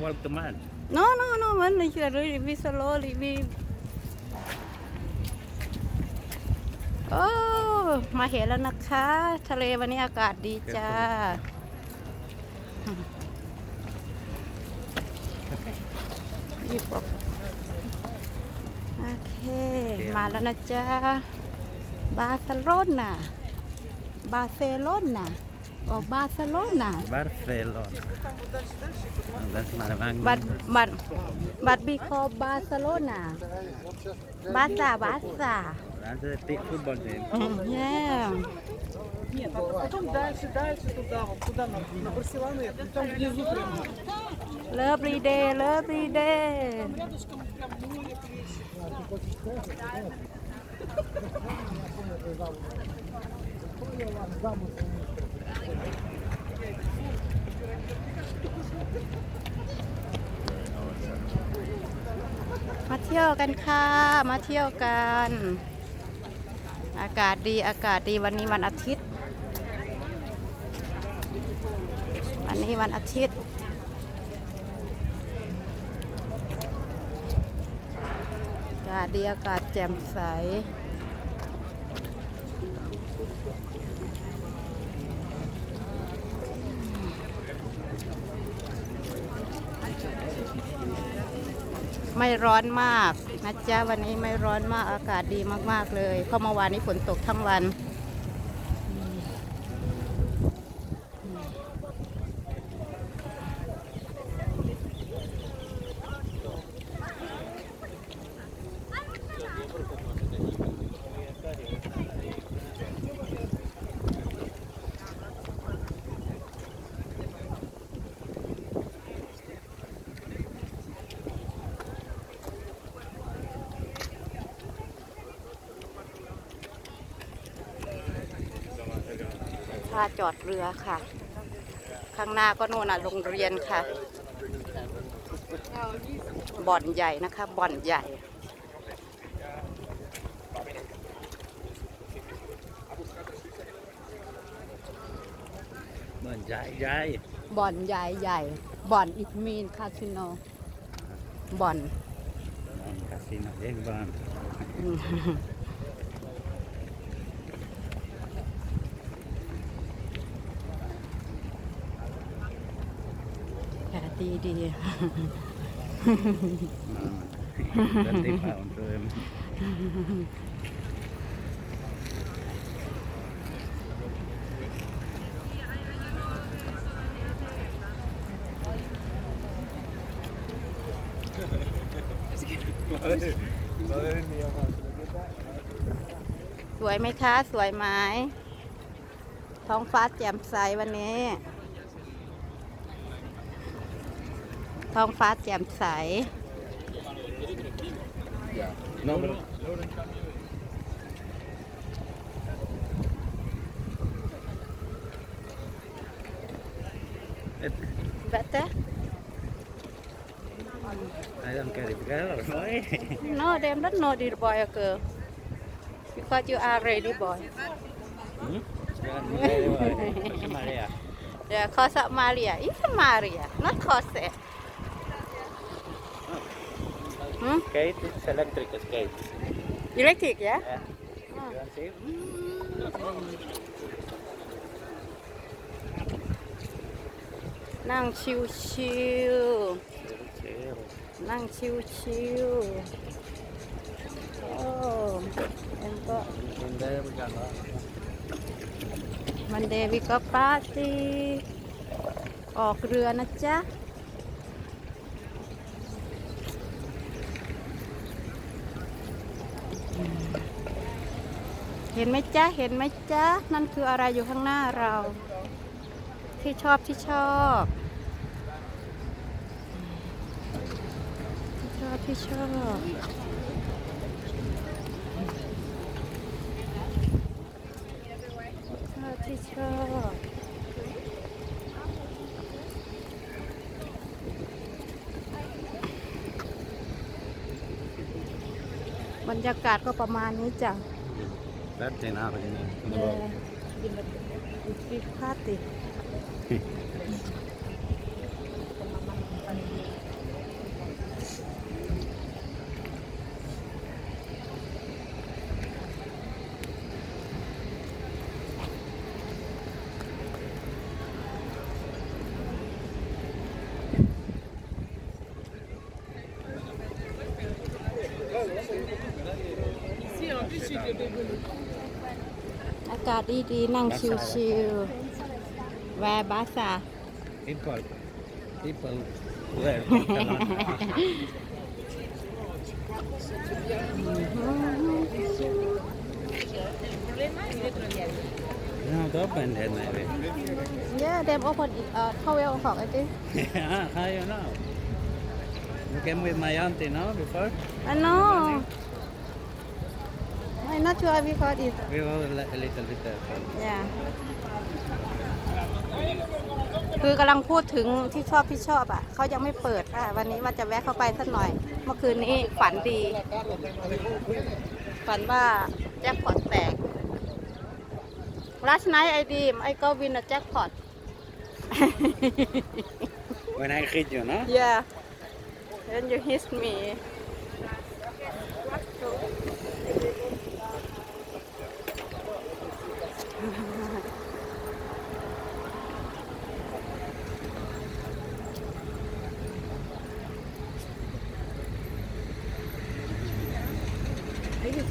Warm t o m a o No, no, no, man. You are really be s l o y be. มาเห็นแล้วนะคะ ทะเลวันนี้อากาศดีจ้า โอเค มาแล้วนะจ้าบาร์เซโลน่าบาร์เซโลน่า Oh, Barcelona. Barcelona. But but but we call Barcelona. Barca, Barca. That's a big football team. Mm -hmm. Yeah. Lovely day, lovely day. มาเที่ยวกันค่ะ มาเที่ยวกัน อากาศดี อากาศดีวันนี้วันอาทิตย์ วันนี้วันอาทิตย์ อากาศดี อากาศแจ่มใสไม่ร้อนมากนะจ๊ะ วันนี้ไม่ร้อนมากอากาศดีมากๆเลยเพราะเมื่อวานนี้ฝนตกทั้งวันาจอดเรือค่ะ ข้างหน้าก็โน่นนะโรงเรียนค่ะ บ่อนใหญ่นะคะ บ่อนใหญ่ บ่อนใหญ่ใหญ่บ่อนใหญ่ใหญ่บ่อนอิทมีนคาสิโนบ่อนบ่อนคาสิโนเล่นบ่อนดีดีนนเสวยไหมคะ สวยไหมท้องฟ้าแจ่มใสวันนี้ท้องฟ้าแจ่มใส Better? I don't care if girl or boy. No, they don't know the boy or girl. Because you are ready boy. Hmm? Yeah, Maria. Yeah, cause Maria. It's Maria, not cause. Hmm? Kite, it's electric skate. Electric, yeah? Yeah. Oh. You want to see? Mm. นั่งชิวชิวนั่งชิวชิวโอ้เอ็มก็มันเดวิกับมันเดวิกับปาร์ตี้ออกเรือนะจ๊ะห็นไหมจ๊ะเห็นไหมจ๊ะนั่นคืออะไรอยู่ข้างหน้าเรา ที่ชอบที่ชอบที่ชอบที่ชอบที่ชอบรรยากาศก็ประมาณนี้จ้ะแป๊บเดียวนะไปนี่ไปพลาดติ I'm un a plus il a... ากาศดีๆนั่งชิวๆแวร์บาซา people people were No, they open at night. Yeah, they open uh, 12 o'clock, I think. yeah, how you know? You came with my auntie, no, before? I know. I'm not sure if you caught it. We were a little bit there. Yeah. คือกำลังพูดถึงที่ชอบพี่ชอบอ่ะเขายังไม่เปิดค่ะวันนี้ว่าจะแวะเข้าไปสักหน่อย เมื่อคืนนี้ฝันดี ฝันว่าแจ็คพอตแตก รัชไนไอดีมไอโกวินแจ็คพอต วันนี้คิดอยู่นะ Yeah and you h i s me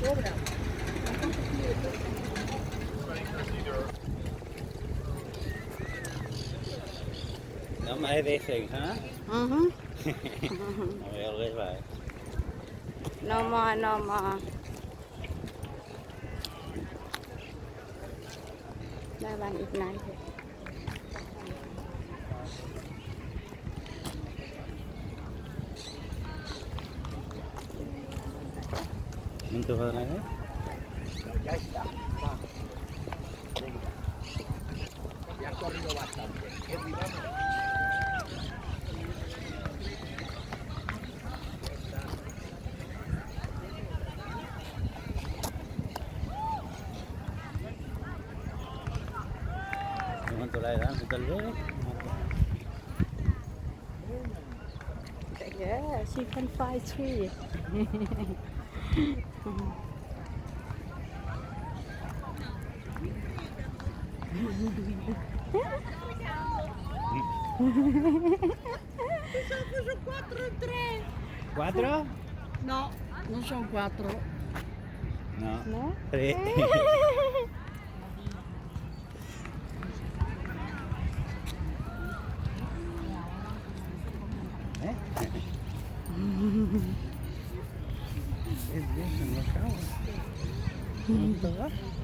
Nhóm ấy đi thuyền hả? Ừ. Rồi lấy về. No more, no more. Đây bạn ít này. Minta mana ni? Jangan tulai dah, betul Yeah, she can fly too. são quatro quatro, três. Quatro? Não, não são quatro. Não. não? Três. 嗯。